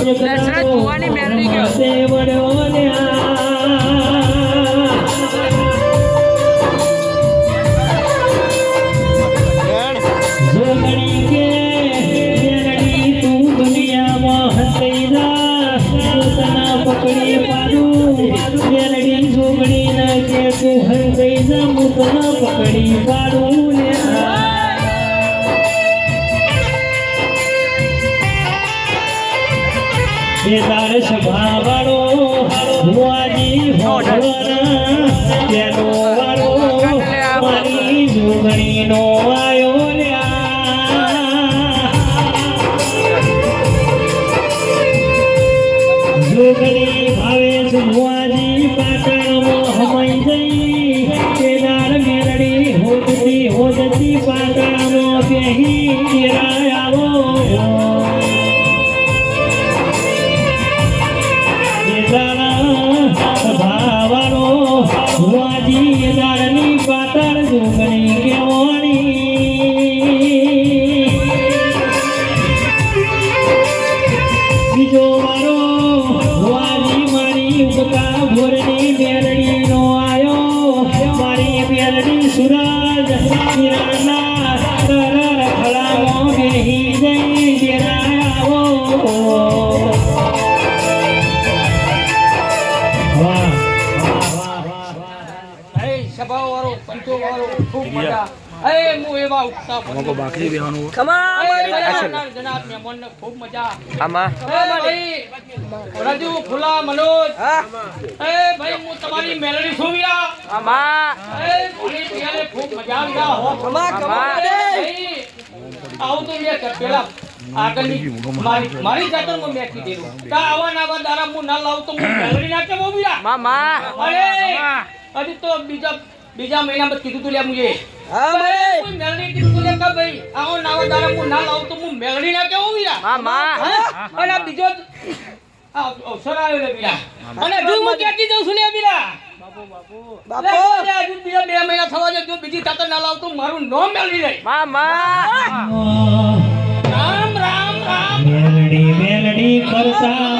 દશરથ ભુવાની મેલડી ગયો. પકડી પાડું મેલડી જોગણી ના કે તું હસઈ જા પોતાના પકડી પાડું હું એવા ઉત્સાહ લોકો બાકી બેવાનું એ જનાબ, મહેમાનને ખૂબ મજા આમાં? રજુ ફુલા મનોજ. એ ભાઈ હું તમારી મેલડી છું વીરા. આમાં? એ ભણી પિયાલે ખૂબ મજા આવી હો. કમા. ભાઈ, આવું તો મેં પેલા આગળની મારી મારી જાતરમાં મેં કીધેલું. આવા ને આવા દારા હું ના લાવું તો હું મેલડી ના કેવો વીરા? મામા. અરે! હજી તો બીજા બીજા મહિનામાં કીધું તું લે મુજે. કોઈ મેલડી કીધું તું લે કે ભાઈ આવો નાવા દારા હું ના લાવું તો હું ના કેવો વીરા મામા હે? અને બીજો અવસર આવ્યો લે વીરા અને હજુ હું ક્યાંથી જાઉં છું વીરા બીજા બે મહિના થવા જો બીજી તાતર ના લાવું તો મારું નામ મેળવી નહીં મામા રામ રામ રામ. મેલડી મેલડી કરતા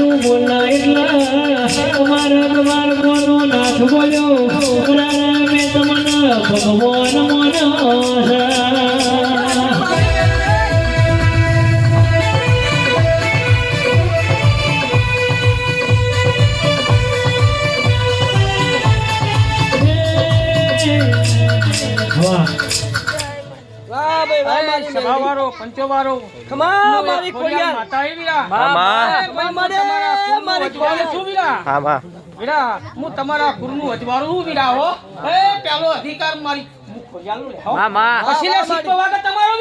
તું બોલા એટલા મારા દ્વાર કોનો નાથ બોલ્યો પુરાણા મેં તમને ભગવાન મોનો વાહ. એ સભાવાળો, પંચોવાળો, મારી ફરિયાલ માતા ઈ વીરા. મામા એ તમારા કુળનું અજવાળું છું વીરા. આમાં વીરા, હું તમારા કુળનું અજવાળું વીરા હો. એ પેલો અધિકાર મારી હું ખોડિયાલનું લે, હો. માં માં પછી લે સિક્કો વાગે તમારો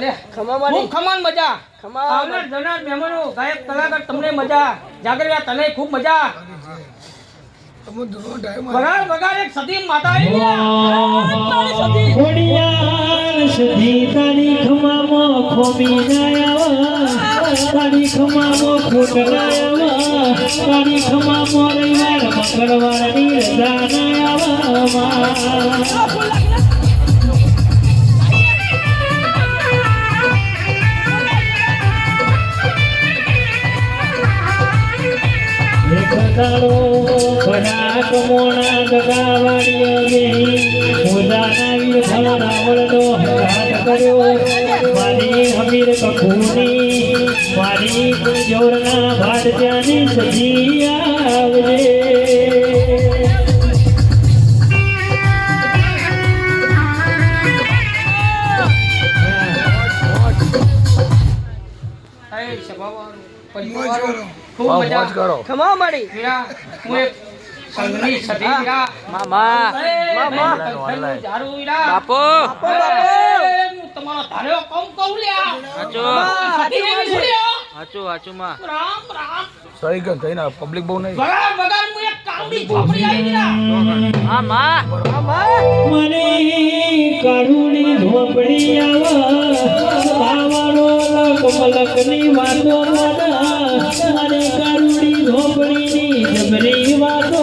લે, ખૂબ ખમાન મજા. ખમા આવનાર જનાર મહેમાનો ગાયક કલાકાર તમને મજા. જાગરવા તને ખૂબ મજા. એક સતી માતા આવી ગયા. ખોડિયાર સધી તારી ખમામાં ખોમી તારી ખમામાં ખોટ ના આવા તારી ખમામાં રવિવાર મંગળવારની રજા ના આવા એક દાડો બધા કમોણા દગાવાડીએ બેહી મોજાના વીર ફળ રાવણનો કર્યો. મારી હમીર કખુની મારી જોરના ભાટ ત્યાંની સજી આવજે. પરિવારવાળો, ખૂબ મજા. ખમા મારી વીરા, હું એક સંઘની સતી વીરા. મામા મામા. હે, કંઠેનું ઝાડુ વીરા. બાપુ. હે, હું તમારો ધાર્યો કોમ કહું લ્યા. હાચું. સતી એવી છું લ્યા. હાચું હાચું માં. રામ રામ. સહી કર થઈને પબ્લિક બહુ નહીં? બગાડ વગાડ કાવડી ઝોપડી આવી વીરા. હા માં મને કરુણી ઝોપડી આવા. લક મલકની વાતો મોડા અને ઝોપડીની જબરી વાતો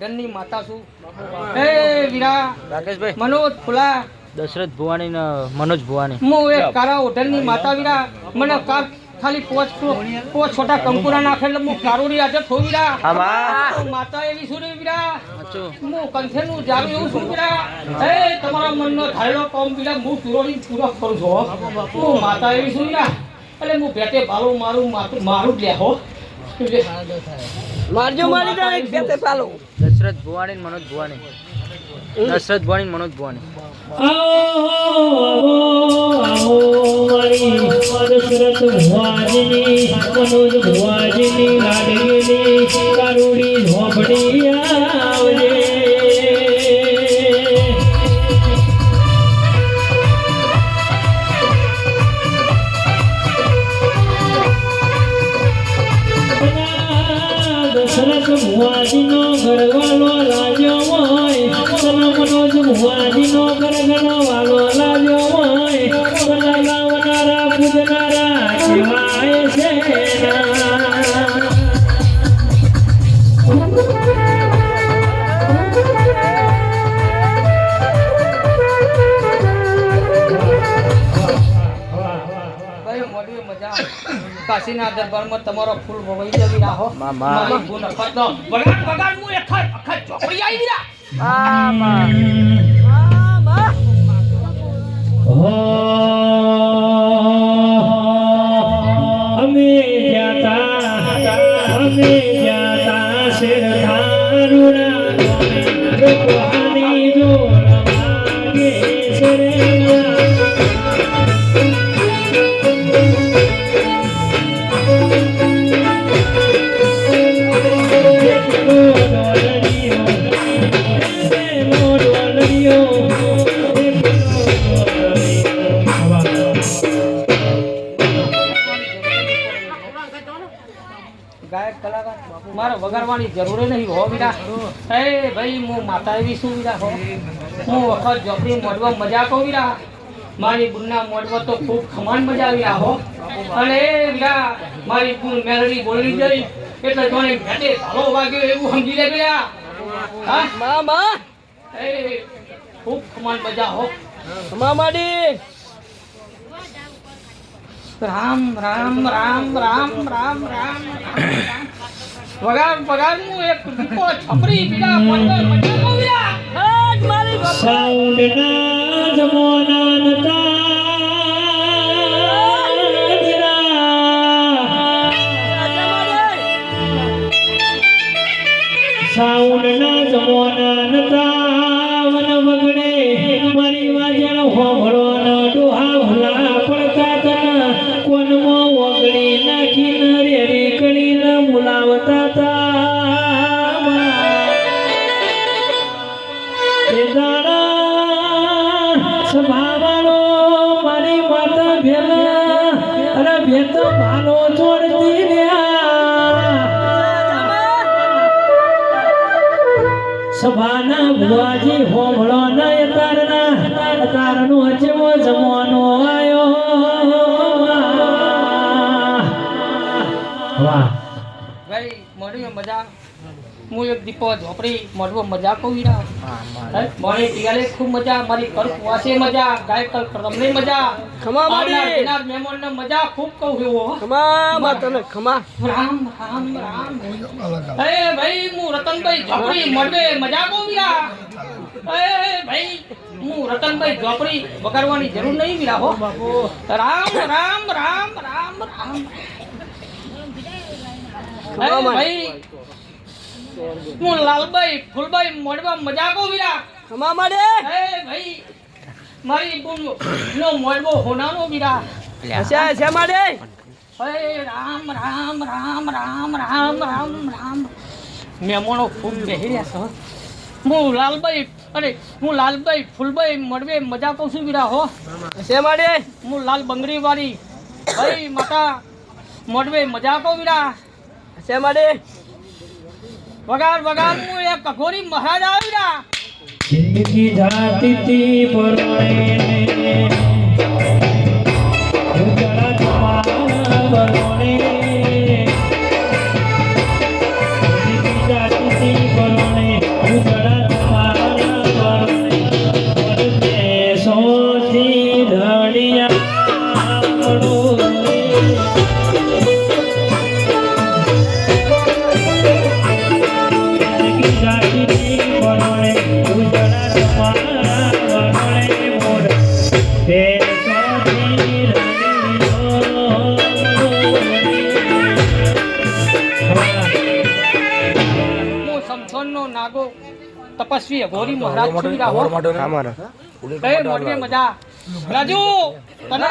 કારા માતા છું. એ વીરા રાકેશભાઈ. મનોજ ફુલા. દશરથ ભુવાની ને મનોજ ભુવાની હું એક કારા ઓઢણની માતા વીરા. મને કાર ખાલી પોચ પોચ છોટા કંકુરા નાખે એટલે હું કારોડી આજે થો વીરા. માતા એવી છું રે વીરા. હું કંઠેનું જાવી એવું છું વીરા. એ તમારા મનનો ધારેલો પમ વીરા હું પૂરોડી પૂરો કરું છું હો. હું માતા એવી છું વીરા. એટલે હું ભેટે ભાલો મારું મારું જ લે હો. મારજો મારી દા એક બેતે પાલો. દશરથ ભુવાની ને મનોજ ભુવાણી. દશરથ ભુવાની ને મનોજ ભુવાણી. આવો આવો દશરથ ભુવાજીની મનોજ ભુવાજીની લાડગીની કારુડી ઝોપડી દશરથ ભુવાજીનો ગરવાલો લાગ્યો હોય. તને મનોજ ભુવાજીનો ગરગણો વાલો લાગ્યો હોય. તને લાવનારા પૂજનારા કહેવાય છે. કાશીના દરબારમાં તમારો ફૂલ વવાઈ જવી રાહો. મામા. મારી ગુણ અખત દો. બગાડ વગાડ હું એક અખત ચોપડી આવી વીરા હા માં અમે જાતા અમે જાતા શેર થારુણા લોકોની જોર માગે ગાયક કલાકાર? મારે વગાડવાની જરૂર નહીં હો વિરા એ ભાઈ હું માતા એવી શું વિરા હો હું વખત જોપડી મોડવા મજા કહું વિરા મારી બુનના મોડવા તો ખૂબ ખમાન મજા આવી હો. અને વિરા મારી બુન મેલડી બોલી જઈ. એટલે જોને ભેટે ભાલો વાગ્યો એવું સમજી લે વીરા હા? મામા. એ ખૂબ ખમાન મજા હો. ખમા મારી રામ રામ રામ રામ રામ રામ રામ. વગાર વગાર હું એક દીપો છપરી પીડા પંદર મજા કહું વીરા હટ મારી બાપા. સાઉન્ડના જમોના નતા સાઉન્ડના જમોના નતા વન વગડે મારી વાજણ હોભળવાનો ડોહા. સભાના ભુવાજી હોમળો નય તારના. તારનો જેવો જમવાનો આયો. વાહ. ભાઈ મોડવી મજા. હું એક દીપો ઝોપડી મોડવો મજા કહું હે, મારી ખૂબ મજા મારી કર કુવાસે મજા ગાય કર તમને મજા ખમા માડી. આવનાર જનાર મહેમાનને મજા ખૂબ કહું છું હો ખમા માં તને ખમા. રામ રામ રામ. હે ભાઈ હું રતનભાઈ ઝોપડી મળવે મજા કહું વીરા હે ભાઈ હું રતનભાઈ ઝોપડી વગાડવાની જરૂર નહીં હો. રામ રામ રામ રામ રામ. ભાઈ હું લાલભાઈ ફૂલભાઈ મોડવા મજાકો વિરા ખમા માડે એ ભાઈ મારી બુન નો મોડવો હોનાનો વિરા અચ્છા હશે માડે હે રામ રામ રામ રામ રામ રામ રામ. મહેમાનો ખૂબ બેહી છો હું. લાલભાઈ અરે હું લાલભાઈ ફૂલભાઈ મળવે મજા કહું છું વિરા હો. હશે માડે હું લાલ બંગડી વાળી ભાઈ માતા મળવે મજા કહું વિરા હશે માડે વગાર વગાર હું એક કઘોરી મહારાજ આવીરા જિંદગી જાતી તી પરણે ઉજળા તમારા બરોણે તપસ્વી ગોરી મહારાજ છું વીરા હો અમારા માટે મજા? રાજુ તને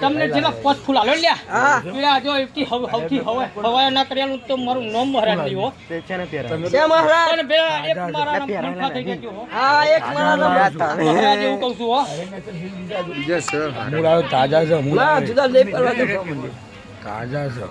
તમને જેના પોત ફૂલ આલો લ્યા. હા. પીડા જો હવ હવથી હવે હવાય ના કર્યાનું તો મારું નામ મહારાજ નહીં તે છે મહારાજ? અને બે એક મારા નામ ફણખા થઈ ગયો હો હા એક મારા મહારાજ એવું કહું છું હો. મૂળ આવ્યો તાજા છે મૂળ જુદા લઈ પડવા દે. તાજા છે.